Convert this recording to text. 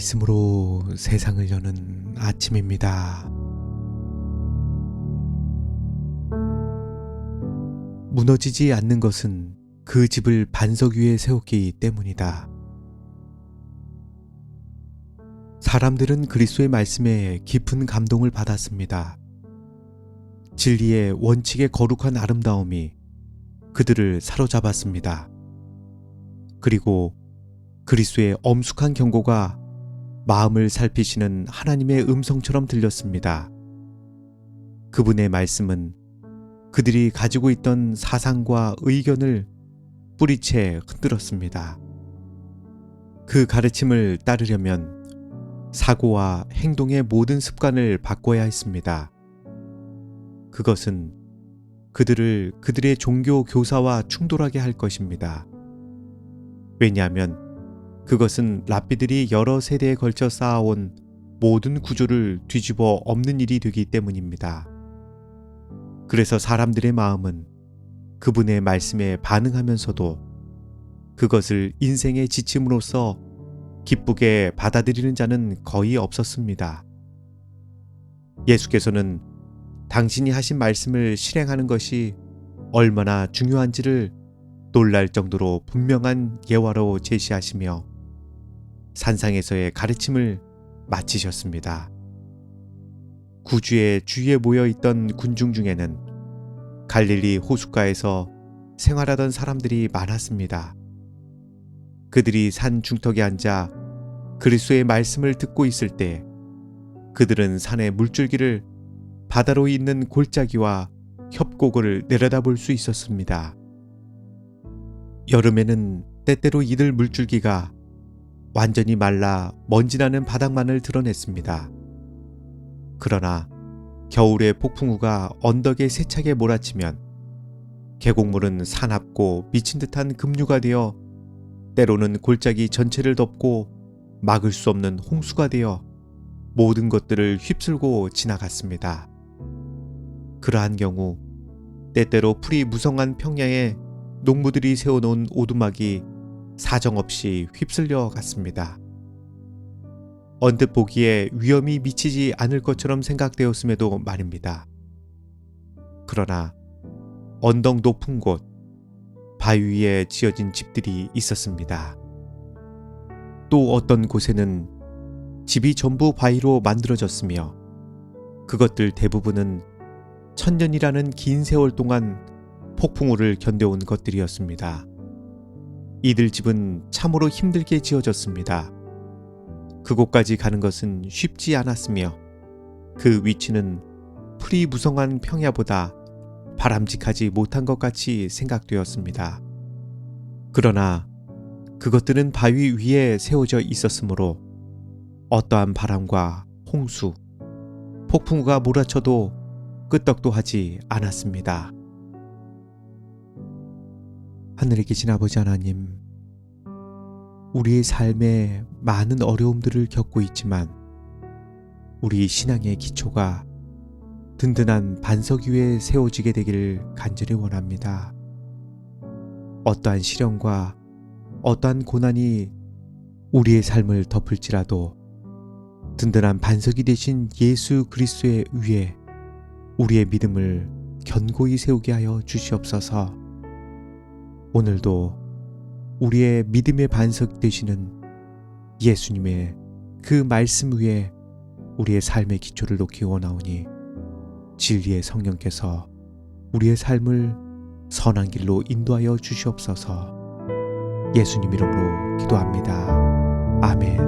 말씀으로 세상을 여는 아침입니다. 무너지지 않는 것은 그 집을 반석 위에 세웠기 때문이다. 사람들은 그리스도의 말씀에 깊은 감동을 받았습니다. 진리의 원칙의 거룩한 아름다움이 그들을 사로잡았습니다. 그리고 그리스도의 엄숙한 경고가 마음을 살피시는 하나님의 음성처럼 들렸습니다. 그분의 말씀은 그들이 가지고 있던 사상과 의견을 뿌리채 흔들었습니다. 그 가르침을 따르려면 사고와 행동의 모든 습관을 바꿔야 했습니다. 그것은 그들을 그들의 종교 교사와 충돌하게 할 것입니다. 왜냐하면 그것은 랍비들이 여러 세대에 걸쳐 쌓아온 모든 구조를 뒤집어 엎는 일이 되기 때문입니다. 그래서 사람들의 마음은 그분의 말씀에 반응하면서도 그것을 인생의 지침으로서 기쁘게 받아들이는 자는 거의 없었습니다. 예수께서는 당신이 하신 말씀을 실행하는 것이 얼마나 중요한지를 놀랄 정도로 분명한 예화로 제시하시며 산상에서의 가르침을 마치셨습니다. 구주의 주위에 모여 있던 군중 중에는 갈릴리 호숫가에서 생활하던 사람들이 많았습니다. 그들이 산 중턱에 앉아 그리스도의 말씀을 듣고 있을 때 그들은 산의 물줄기를 바다로 있는 골짜기와 협곡을 내려다볼 수 있었습니다. 여름에는 때때로 이들 물줄기가 완전히 말라 먼지나는 바닥만을 드러냈습니다. 그러나 겨울의 폭풍우가 언덕에 세차게 몰아치면 계곡물은 사납고 미친 듯한 급류가 되어 때로는 골짜기 전체를 덮고 막을 수 없는 홍수가 되어 모든 것들을 휩쓸고 지나갔습니다. 그러한 경우 때때로 풀이 무성한 평야에 농부들이 세워놓은 오두막이 사정없이 휩쓸려 갔습니다. 언뜻 보기에 위험이 미치지 않을 것처럼 생각되었음에도 말입니다. 그러나 언덕 높은 곳, 바위 위에 지어진 집들이 있었습니다. 또 어떤 곳에는 집이 전부 바위로 만들어졌으며 그것들 대부분은 천년이라는 긴 세월 동안 폭풍우를 견뎌온 것들이었습니다. 이들 집은 참으로 힘들게 지어졌습니다. 그곳까지 가는 것은 쉽지 않았으며 그 위치는 풀이 무성한 평야보다 바람직하지 못한 것 같이 생각되었습니다. 그러나 그것들은 바위 위에 세워져 있었으므로 어떠한 바람과 홍수, 폭풍우가 몰아쳐도 끄떡도 하지 않았습니다. 하늘에 계신 아버지 하나님, 우리의 삶에 많은 어려움들을 겪고 있지만 우리 신앙의 기초가 든든한 반석 위에 세워지게 되기를 간절히 원합니다. 어떠한 시련과 어떠한 고난이 우리의 삶을 덮을지라도 든든한 반석이 되신 예수 그리스도의 위에 우리의 믿음을 견고히 세우게 하여 주시옵소서. 오늘도 우리의 믿음의 반석 되시는 예수님의 그 말씀 위에 우리의 삶의 기초를 놓기 원하오니 진리의 성령께서 우리의 삶을 선한 길로 인도하여 주시옵소서 예수님 이름으로 기도합니다. 아멘.